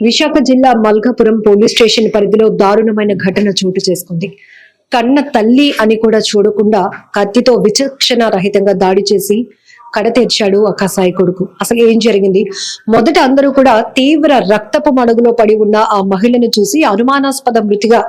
విశాఖ జిల్లా Malkapuram police station పరిధిలో దారుణమైన ఘటన చోటు చేసుకుంది. కన్న తల్లి అని కూడా చూడకుండా కత్తితో విచక్షణ రహితంగా దాడి చేసి కడతీర్చాడు ఆ కసాయి కొడుకు. అసలు ఏం జరిగింది? మొదట అందరూ కూడా తీవ్ర రక్తపు మడుగులో పడి ఉన్న ఆ మహిళను చూసి అనుమానాస్పద మృతిగా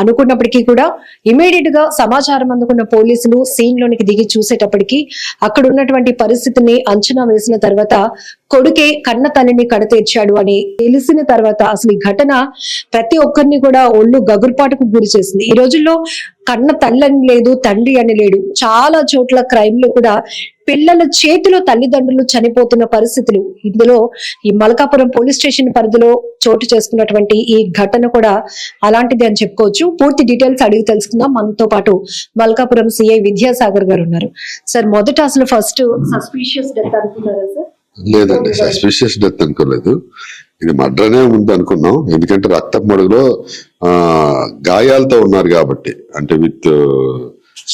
అనుకున్నప్పటికీ కూడా ఇమీడియట్గా సమాచారం అందుకున్న పోలీసులు సీన్ లోనికి దిగి చూసేటప్పటికీ అక్కడ ఉన్నటువంటి పరిస్థితిని అంచనా వేసిన తర్వాత కొడుకే కన్న తల్లిని కడతీర్చాడు అని తెలిసిన తర్వాత అసలు ఈ ఘటన ప్రతి ఒక్కరిని కూడా ఒళ్ళు గగురుపాటుకు గురి చేసింది. ఈ రోజుల్లో కన్న తల్లి అని లేదు తండ్రి అని లేడు. చాలా చోట్ల క్రైమ్లో కూడా పిల్లల చేతిలో తల్లిదండ్రులు చనిపోతున్న పరిస్థితులు. ఇందులో ఈ మలకాపురం పోలీస్ స్టేషన్ పరిధిలో చోటు చేసుకున్నటువంటి ఈ ఘటన కూడా అలాంటిది అని చెప్పుకోవచ్చు. పూర్తి డీటెయిల్స్ అడిగి తెలుసుకుందాం. మనతో పాటు మల్కాపురం సిఐ విద్యాసాగర్ గారు ఉన్నారు. సార్ మొదట అసలు ఫస్ట్ సస్పీషియస్ డెత్ అనుకున్నారా సార్? లేదండి సస్పీషియస్ డెత్ అనుకోలేదు. ఇది మర్డర్నే ఉంది అనుకున్నాం. ఎందుకంటే రక్తపు మడుగులో గాయాలతో ఉన్నారు కాబట్టి. అంటే విత్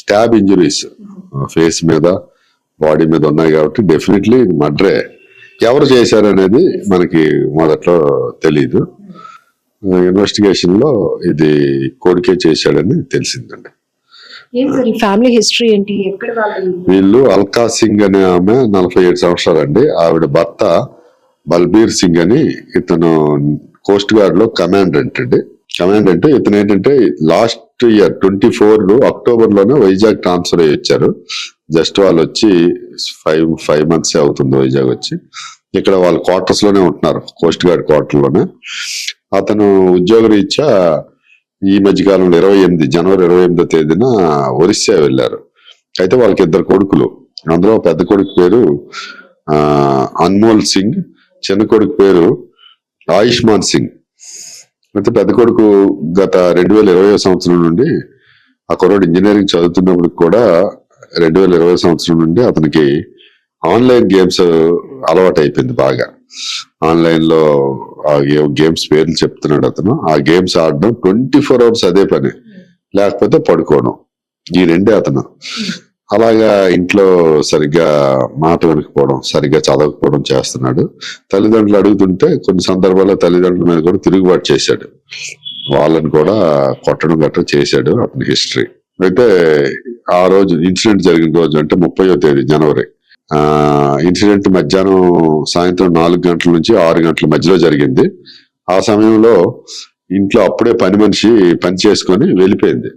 స్టాబ్ ఇంజురీస్ ఫేస్ మీద. బాడీ మీద ఉన్నాయి కాబట్టి డెఫినెట్లీ ఇది మర్డరే. ఎవరు చేశారు అనేది మనకి మొదట్లో తెలియదు ఇన్వెస్టిగేషన్లో ఇది కొడుకే చేశాడని తెలిసిందండి. ఫ్యామిలీ హిస్టరీ ఏంటి? వీళ్ళు అల్కా సింగ్ అనే ఆమె నలభై ఏడు సంవత్సరాలండి. ఆవిడ భర్త బల్బీర్ సింగ్ అని ఇతను కోస్ట్ గార్డ్లో కమాండెంట్ అండి. కమాండెంట్ ఇతను ఏంటంటే లాస్ట్ ఇయర్ ట్వంటీ ఫోర్ అక్టోబర్లోనే వైజాగ్ ట్రాన్స్ఫర్ అయ్యి వచ్చారు. జస్ట్ వాళ్ళు వచ్చి ఫైవ్ ఫైవ్ మంత్స్ అవుతుంది వైజాగ్ వచ్చి. ఇక్కడ వాళ్ళ క్వార్టర్స్లోనే ఉంటున్నారు కోస్ట్ గార్డ్ క్వార్టర్లోనే. అతను ఉద్యోగ రీత్యా ఈ మధ్యకాలంలో ఇరవై ఎనిమిది జనవరి ఇరవై ఎనిమిదో తేదీన ఒరిస్సా వెళ్ళారు. అయితే వాళ్ళకి ఇద్దరు కొడుకులు. అందులో పెద్ద కొడుకు పేరు అన్మోల్ సింగ్ చిన్న కొడుకు పేరు ఆయుష్మాన్ సింగ్. అయితే పెద్ద కొడుకు గత రెండు వేల ఇరవై సంవత్సరం నుండి ఆ కుర్రోడు ఇంజనీరింగ్ చదువుతున్నప్పుడు కూడా రెండు వేల ఇరవై సంవత్సరం నుండి అతనికి ఆన్లైన్ గేమ్స్ అలవాటు అయిపోయింది బాగా. ఆన్లైన్లో ఆ గేమ్స్ పేర్లు చెప్తున్నాడు అతను. ఆ గేమ్స్ ఆడడం ట్వంటీ ఫోర్ అవర్స్ అదే పని. లేకపోతే పడుకోవడం ఈ రెండే అతను. అలాగా ఇంట్లో సరిగ్గా మాట వినకపోవడం సరిగ్గా చదవకపోవడం చేస్తున్నాడు. తల్లిదండ్రులు అడుగుతుంటే కొన్ని సందర్భాల్లో తల్లిదండ్రుల మీద కూడా తిరుగుబాటు చేశాడు. వాళ్ళని కూడా కొట్టడం గట్రా చేశాడు అతని హిస్టరీ. అయితే ఆ రోజు ఇన్సిడెంట్ జరిగిన రోజు అంటే ముప్పయో తేదీ జనవరి. ఇన్సిడెంట్ మధ్యాహ్నం సాయంత్రం నాలుగు గంటల నుంచి ఆరు గంటల మధ్యలో జరిగింది. ఆ సమయంలో ఇంట్లో అప్పుడే పని మనిషి పని చేసుకొని వెళ్ళిపోయింది.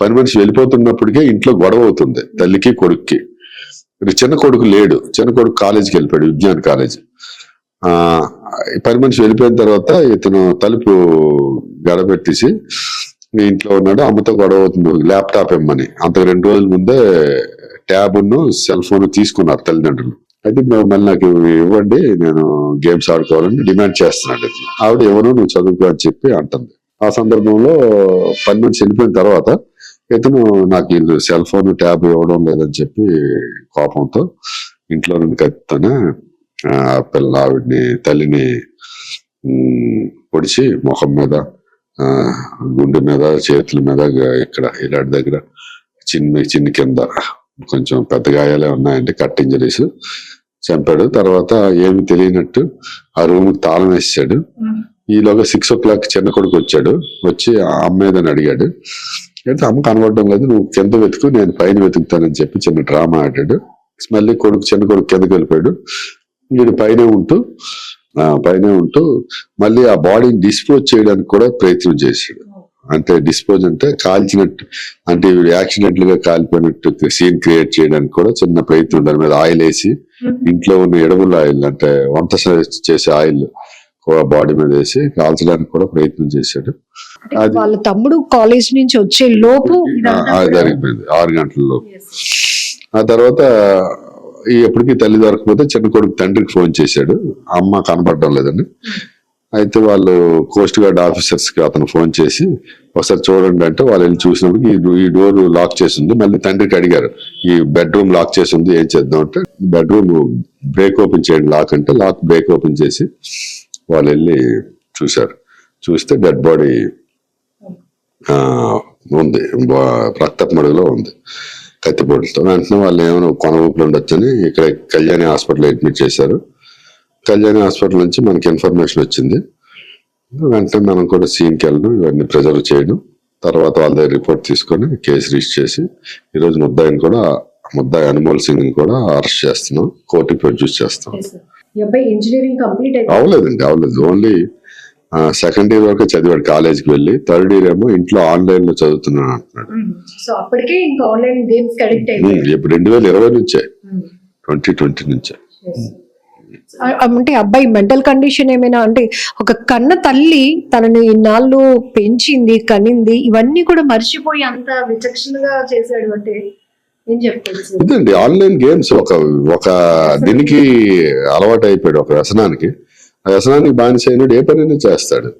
పని మనిషి వెళ్ళిపోతున్నప్పటికే ఇంట్లో గొడవ అవుతుంది తల్లికి కొడుక్కి. చిన్న కొడుకు లేడు చిన్న కొడుకు కాలేజీకి వెళ్ళిపోయాడు విజ్ఞాన్ కాలేజ్. ఆ పని మనిషి వెళ్ళిపోయిన తర్వాత ఇతను తలుపు గడపెట్టేసి మీ ఇంట్లో ఉన్నాడు అమ్మతో గొడవ అవుతుంది. ల్యాప్టాప్ ఇమ్మని. అంత రెండు రోజుల ముందే ట్యాబ్ సెల్ ఫోన్ తీసుకున్నారు తల్లిదండ్రులు. అయితే మళ్ళీ నాకు ఇవి ఇవ్వండి నేను గేమ్స్ ఆడుకోవాలని డిమాండ్ చేస్తున్నాడు. ఆవిడ ఎవరు నువ్వు చదువుకో అని చెప్పి అంటుంది. ఆ సందర్భంలో పని మనిషి వెళ్ళిపోయిన తర్వాత ఇతను నాకు వీళ్ళు సెల్ ఫోన్ ట్యాబ్ ఇవ్వడం లేదని చెప్పి కోపంతో ఇంట్లో నుండి కత్తితోనే ఆ పిల్ల ఆవిడ్ని తల్లిని పొడిచి ముఖం మీద గుండె మీద చేతుల మీద ఇక్కడ ఇలాంటి దగ్గర చిన్న చిన్న కింద కొంచెం పెద్ద గాయాలే ఉన్నాయండి కట్ ఇంజరీస్ చంపాడు. తర్వాత ఏమి తెలియనట్టు ఆ రూమ్ తాళం వేసాడు ఈలోగా సిక్స్ ఓ క్లాక్ చిన్న కొడుకు వచ్చాడు. వచ్చి ఆ అమ్మ ఏదని అడిగాడు. అయితే అమ్మ కనబడడం లేదు నువ్వు కింద వెతుకు నేను పైన వెతుకుతానని చెప్పి చిన్న డ్రామా ఆడాడు. మళ్ళీ కొడుకు చిన్న కొడుకు కిందకి వెళ్ళిపోయాడు. వీడు పైన ఉంటూ పైన ఉంటూ మళ్ళీ ఆ బాడీని డిస్పోజ్ చేయడానికి కూడా ప్రయత్నం చేశాడు. అంటే డిస్పోజ్ అంటే కాల్చినట్టు అంటే వీడు యాక్సిడెంటల్గా కాలిపోయినట్టు సీన్ క్రియేట్ చేయడానికి కూడా చిన్న ప్రయత్నం దాని మీద ఆయిల్ వేసి ఇంట్లో ఉన్న ఎడముల ఆయిల్ అంటే వంట చేసే ఆయిల్ బాడీ మీద వేసి కాల్చడానికి కూడా ప్రయత్నం చేశాడు. అది వాళ్ళ తమ్ముడు కాలేజ్ నుంచి వచ్చే లోపు కూడా- జరిగిపోయింది. ఆరు గంటల్లో Yes. ఆ తర్వాత ఎప్పటికీ తల్లి దొరకపోతే చిన్న కొడుకు తండ్రికి ఫోన్ చేశాడు. అమ్మ కనపడడం లేదని అయితే వాళ్ళు కోస్ట్ గార్డ్ ఆఫీసర్స్కి అతను ఫోన్ చేసి ఒకసారి చూడండి అంటే వాళ్ళు వెళ్ళి చూసినప్పుడు ఈ డోర్ లాక్ చేసి ఉంది. మళ్ళీ తండ్రికి అడిగారు ఈ బెడ్రూమ్ లాక్ చేసి ఉంది ఏం చేద్దాం? అంటే బెడ్రూమ్ బ్రేక్ ఓపెన్ చేయండి లాక్ అంటే లాక్ బ్రేక్ ఓపెన్ చేసి వాళ్ళు వెళ్ళి చూశారు. చూస్తే డెడ్ బాడీ ఉంది బా- రక్తపు మడుగులో ఉంది. కత్తిపోటులతో వెంటనే వాళ్ళు ఏమైనా కొన ఊపిరి ఉండొచ్చని ఇక్కడ కళ్యాణి హాస్పిటల్ అడ్మిట్ చేశారు. కళ్యాణి హాస్పిటల్ నుంచి మనకి ఇన్ఫర్మేషన్ వచ్చింది. వెంటనే మనం కూడా సీన్కి వెళ్ళడం ఇవన్నీ ప్రిజర్వ్ చేయడం తర్వాత వాళ్ళ దగ్గర రిపోర్ట్ తీసుకొని కేసు రిజిస్టర్ చేసి ఈరోజు ముద్దాయిని కూడా ముద్దాయి అనుమోల్ సింగ్ కూడా అరెస్ట్ చేస్తున్నాం. కోర్టుకి ప్రొడ్యూస్ చేస్తాం అవలేదండి అవలేదు ఓన్లీ సెకండ్ ఇయర్ వరకు చదివాడు కాలేజీకి వెళ్ళి థర్డ్ ఇయర్ ఏమో ఇంట్లో ఆన్లైన్లో చదువుతున్నాను అంటున్నాడు. సో అప్పటికే ఇంకా ఆన్లైన్ గేమ్స్ అడిక్ట్ ఇప్పుడు రెండు వేల ఇరవై నుంచే. ట్వంటీ ట్వంటీ నుంచే. అంటే అబ్బాయి మెంటల్ కండిషన్ ఏమైనా అంటే ఒక కన్న తల్లి తనని ఇన్నాళ్ళు పెంచింది కనింది ఇవన్నీ కూడా మర్చిపోయి అంత విచక్షణగా చేశాడు అంటే? ఇదండి ఆన్లైన్ గేమ్స్ ఒక ఒక దీనికి అలవాటు అయిపోయాడు ఒక వ్యసనానికి. వ్యసనానికి బానిస అయినాడు ఏ పనైనా చేస్తాడు.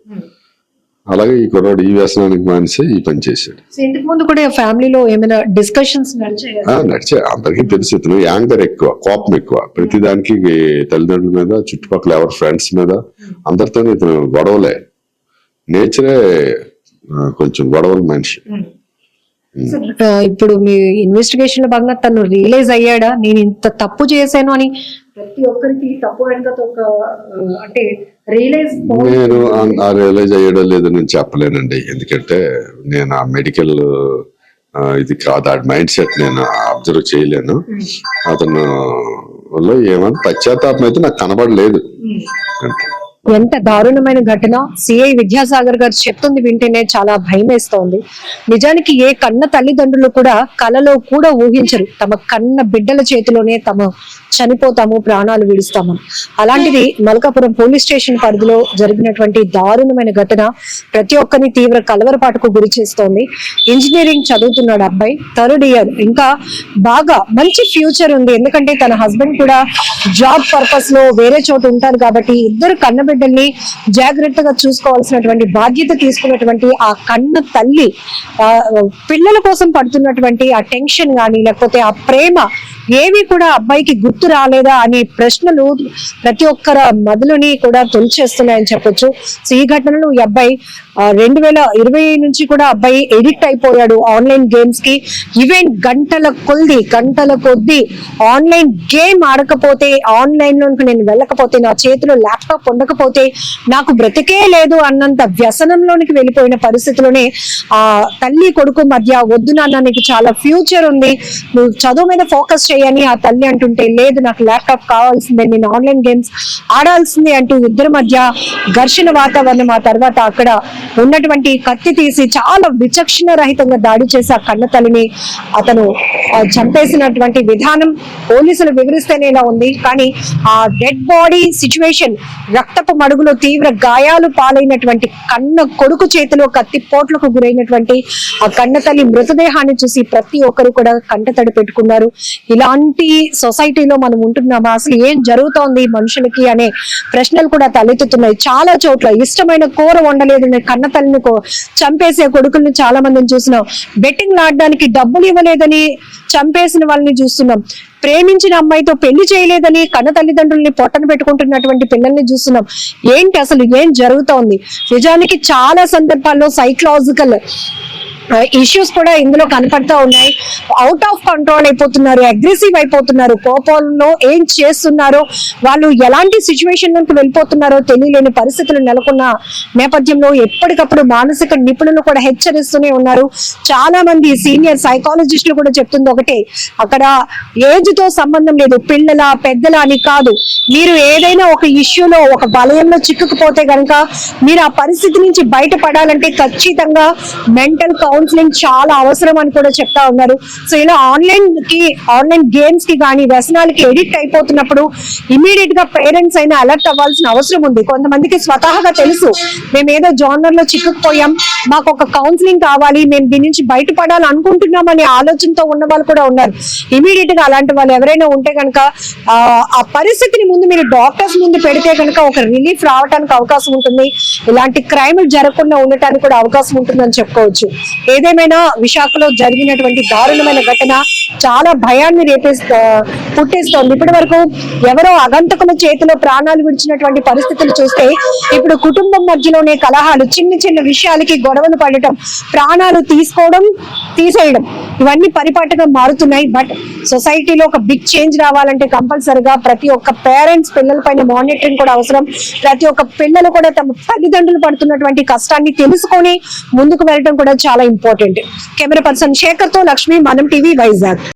అలాగే ఈ కుర్రాడు ఈ వ్యసనానికి బానిస ఈ పని చేశాడు. ఇంతకు ముందు కూడా ఫ్యామిలీలో ఏమైనా డిస్కషన్స్ నడిచే. అందరికీ తెలిసి ఇతను యాంగర్ ఎక్కువ కోపం ఎక్కువ. ప్రతిదానికి తల్లిదండ్రుల మీద చుట్టుపక్కల ఎవరి ఫ్రెండ్స్ మీద అందరితో ఇతను గొడవలే. నేచరే కొంచెం గొడవల మనిషి. ఇప్పుడు మీ ఇన్వెస్టిగేషన్లో భాగంగా తను రియలైజ్ అయ్యాడా నేను ఇంత తప్పు చేశాను అని ప్రతి ఒక్కరికి తప్పు వెనక ఒక అంటే రియలైజ్ నేను ఆ- రియలైజ్ అయ్యాడో లేదో నేను చెప్పలేనండి. ఎందుకంటే నేను ఆ మెడికల్ ఇది కాదు. ఆ మైండ్ సెట్ నేను అబ్జర్వ్ చేయలేను. అతను లో ఏమన్నా పశ్చాత్తాపం అయితే నాకు కనబడలేదు. అంతే. ఎంత దారుణమైన ఘటన? సిఐ విద్యాసాగర్ గారు చెప్తుంది వింటేనే చాలా భయం వేస్తోంది నిజానికి ఏ కన్న తల్లిదండ్రులు కూడా కలలో కూడా ఊహించరు. తమ కన్న బిడ్డల చేతిలోనే తమ చనిపోతాము ప్రాణాలు విడుస్తామని అలాంటిది మల్కాపురం పోలీస్ స్టేషన్ పరిధిలో జరిగినటువంటి దారుణమైన ఘటన ప్రతి ఒక్కరిని తీవ్ర కలవరపాటుకు గురి చేస్తోంది. ఇంజనీరింగ్ చదువుతున్నాడు అబ్బాయి. Third year. ఇంకా బాగా మంచి ఫ్యూచర్ ఉంది. ఎందుకంటే తన హస్బెండ్ కూడా జాబ్ పర్పస్లో వేరే చోట ఉంటారు కాబట్టి ఇద్దరు కన్న బిడ్డల్ని జాగ్రత్తగా చూసుకోవాల్సినటువంటి బాధ్యత తీసుకున్నటువంటి ఆ కన్న తల్లి ఆ పిల్లల కోసం పడుతున్నటువంటి ఆ టెన్షన్ గాని లేకపోతే ఆ ప్రేమ ఏవి కూడా అబ్బాయికి గుర్తు రాలేదా అనే ప్రశ్నలు ప్రతి ఒక్కరి మదులుని కూడా తొలిచేస్తున్నాయని చెప్పొచ్చు. సో ఈ ఘటనలో ఈ అబ్బాయి రెండు వేల ఇరవై నుంచి కూడా అబ్బాయి ఎడిక్ట్ అయిపోయాడు ఆన్లైన్ గేమ్స్కి. ఈవెన్ గంటల కొద్ది గంటల కొద్ది ఆన్లైన్ గేమ్ ఆడకపోతే ఆన్లైన్లో నేను వెళ్ళకపోతే నా చేతిలో ల్యాప్టాప్ ఉండకపోతే నాకు బ్రతికే లేదు అన్నంత వ్యసనంలోనికి వెళ్ళిపోయిన పరిస్థితిలోనే ఆ తల్లి కొడుకు మధ్య వద్దు నాన్న నీకు చాలా ఫ్యూచర్ ఉంది. నువ్వు చదువు మీద ఫోకస్ చేయని ఆ తల్లి అంటుంటే లేదు నాకు ల్యాప్టాప్ కావాల్సిందే నేను ఆన్లైన్ గేమ్స్ ఆడాల్సిందే అంటూ ఇద్దరి మధ్య ఘర్షణ వాతావరణం ఆ తర్వాత అక్కడ ఉన్నటువంటి కత్తి తీసి చాలా విచక్షణ రహితంగా దాడి చేసి ఆ కన్న తల్లిని అతను చంపేసినటువంటి విధానం పోలీసులు వివరిస్తేనే ఇలా ఉంది. కానీ ఆ డెడ్ బాడీ సిచ్యువేషన్ రక్తపు మడుగులో తీవ్ర గాయాలు పాలైనటువంటి కన్న కొడుకు చేతిలో కత్తి పోట్లకు గురైనటువంటి ఆ కన్న తల్లి మృతదేహాన్ని చూసి ప్రతి ఒక్కరు కూడా కంటతడి పెట్టుకున్నారు. ఇలా ఇలాంటి సొసైటీలో మనం ఉంటున్నామా? అసలు ఏం జరుగుతోంది మనుషులకి అనే ప్రశ్నలు కూడా తలెత్తుతున్నాయి. చాలా చోట్ల ఇష్టమైన కూర వండలేదు కన్న తల్లిని చంపేసే కొడుకుల్ని చాలా మందిని చూస్తున్నాం. బెట్టింగ్ ఆడడానికి డబ్బులు ఇవ్వలేదని చంపేసిన వాళ్ళని చూస్తున్నాం. ప్రేమించిన అమ్మాయితో పెళ్ళి చేయలేదని కన్న తల్లిదండ్రుల్ని పొట్టను పెట్టుకుంటున్నటువంటి పిల్లల్ని చూస్తున్నాం. ఏంటి అసలు ఏం జరుగుతోంది? నిజానికి చాలా సందర్భాల్లో సైకలాజికల్ ఇష్యూస్ కూడా ఇందులో కనపడతా ఉన్నాయి. అవుట్ ఆఫ్ కంట్రోల్ అయిపోతున్నారు అగ్రెసివ్ అయిపోతున్నారు. కోపంలో ఏం చేస్తున్నారో వాళ్ళు ఎలాంటి సిచ్యువేషన్ నుంచి వెళ్ళిపోతున్నారో తెలియలేని పరిస్థితులు నెలకొన్న నేపథ్యంలో ఎప్పటికప్పుడు మానసిక నిపుణులు కూడా హెచ్చరిస్తూనే ఉన్నారు. చాలా మంది సీనియర్ సైకాలజిస్టులు కూడా చెప్తుంది ఒకటే అక్కడ ఏజ్తో సంబంధం లేదు పిల్లల పెద్దల అని కాదు. మీరు ఏదైనా ఒక ఇష్యూలో ఒక వలయంలో చిక్కుకుపోతే కనుక మీరు ఆ పరిస్థితి నుంచి బయటపడాలంటే ఖచ్చితంగా మెంటల్ కౌన్సిలింగ్ చాలా అవసరం అని కూడా చెప్తా ఉన్నారు. సో ఇలా ఆన్లైన్కి ఆన్లైన్ గేమ్స్కి కానీ వ్యసనాలకి ఎడిక్ట్ అయిపోతున్నప్పుడు ఇమీడియట్గా పేరెంట్స్ అయినా అలర్ట్ అవ్వాల్సిన అవసరం ఉంది. కొంతమందికి స్వతహాగా తెలుసు మేము ఏదో జానర్లో చిక్కుకుపోయాం మాకు ఒక కౌన్సిలింగ్ కావాలి మేము దీని నుంచి బయటపడాలి అనుకుంటున్నాం అనే ఆలోచనతో ఉన్న వాళ్ళు కూడా ఉన్నారు. ఇమీడియట్గా అలాంటి వాళ్ళు ఎవరైనా ఉంటే కనుక ఆ పరిస్థితిని ముందు మీరు డాక్టర్స్ ముందు పెడితే కనుక ఒక రిలీఫ్ రావడానికి అవకాశం ఉంటుంది. ఇలాంటి క్రైమ్ జరగకుండా ఉండటానికి కూడా అవకాశం ఉంటుందని చెప్పుకోవచ్చు. ఏదేమైనా విశాఖలో జరిగినటువంటి దారుణమైన ఘటన చాలా భయాన్ని రేపేస్తా పుట్టేస్తోంది. ఇప్పటి వరకు ఎవరో అగంతకుల చేతిలో ప్రాణాలు విడిచినటువంటి పరిస్థితులు చూస్తే ఇప్పుడు కుటుంబం మధ్యలోనే కలహాలు చిన్న చిన్న విషయాలకి గొడవలు పడటం ప్రాణాలు తీసుకోవడం తీసేయడం. ఇవన్నీ పరిపాటిగా మారుతున్నాయి బట్ సొసైటీలో ఒక బిగ్ చేంజ్ రావాలంటే కంపల్సరిగా ప్రతి ఒక్క పేరెంట్స్ పిల్లల పైన మానిటరింగ్ కూడా అవసరం. ప్రతి ఒక్క పిల్లలు కూడా తమ తల్లిదండ్రులు పడుతున్నటువంటి కష్టాన్ని తెలుసుకొని ముందుకు వెళ్ళడం కూడా చాలా ఇంపార్టెంట్ కెమెరా పర్సన్ శేఖర్తో లక్ష్మి మనం టీవీ వైజాగ్.